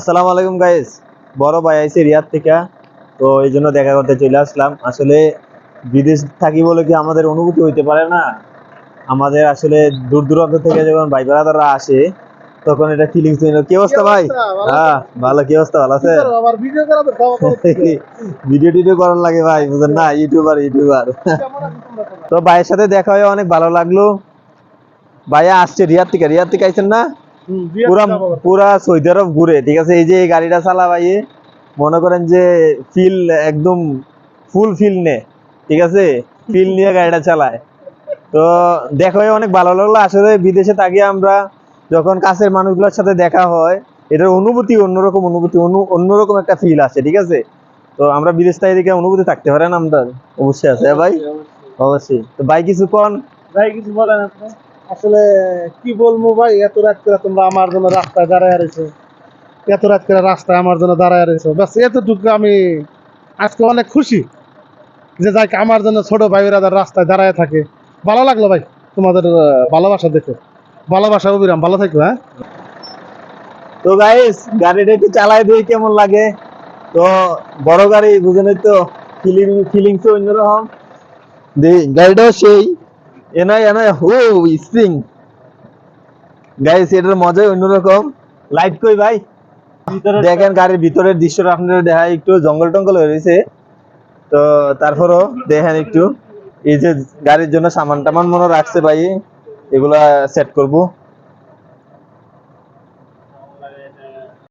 আসসালামু আলাইকুম গাইস বড় ভাই আইছে রিয়াদ থেকে তো এই জন্য দেখা করতে চলে আসলাম। আসলে বিদেশ থাকি বলে কি আমাদের অনুভূতি হইতে পারে না? আমাদের আসলে দূর দূরান্ত থেকে যখন ভাই বেড়াদাররা আসে তখন এটা ফিলিংস কি অবস্থা ভাই? হ্যাঁ ভালো। কি অবস্থা? ভালো আছে ভিডিও টিডিও করার লাগে ভাই বুঝেন না? ইউটিউবার ইউটিউবার তো ভাইয়ের সাথে দেখা হয়ে অনেক ভালো লাগল। ভাইয়া আসছে রিয়াদ থেকে। রিয়াদ থেকে আইছেন না? পুরা পুরা সৌদি আরব ঘুরে ঠিক আছে? এই যে এই গাড়িটা চালা ভাইয়ে মনে করেন যে ফিল একদম ফুল ফিল নে ঠিক আছে? ফিল নিয়ে গাড়িটা চালায়। তো দেখো অনেক ভালো লাগল। আসলে বিদেশে থাকি আমরা যখন কাছের মানুষগুলোর সাথে দেখা হয় এটার অনুভূতি অন্যরকম অনুভূতি অন্যরকম একটা ফিল আসে ঠিক আছে? তো আমরা বিদেশ থেকে দেখে অনুভূতি থাকতে পারে না আমরা অবশ্যই আছে হ্যাঁ ভাই? অবশ্যই তো ভাই কিছু কন ভাই কিছু বলেন আপনি? আসলে কি বলব ভাই এত রাত করে তোমরা আমার জন্য রাস্তায় দাঁড়ায় রয়েছো। এত রাত করে রাস্তায় আমার জন্য দাঁড়ায় রয়েছো। বাস এতটুকু আমি আজকে অনেক খুশি যে যাই আমার জন্য ছোট ভাই বেরাদার রাস্তায় দাঁড়ায় থাকে। ভালো লাগল ভাই তোমাদের ভালোবাসা দেখে। ভালোবাসা অবিরাম। ভালো থাকবে হ্যাঁ? তো গাইস গাড়িটা একটু চালাই দিয়ে কেমন লাগে? তো বড় গাড়ি বুঝেনই তো ফিলিং ফিলিংস অন্যরকম। গাড়িটাও সেই। এনাই এনাই ও স্প্রিং গাইস এটার মজাই অন্যরকম। লাইট কই ভাই? দেখেন গাড়ির ভিতরের দৃশ্যটা আপনারা দেখায় একটু জঙ্গল টঙ্গল হয়ে রয়েছে। তো তারপরও দেখেন একটু এই যে গাড়ির জন্য সামান টামান মনে রাখছে ভাই এগুলা সেট করব।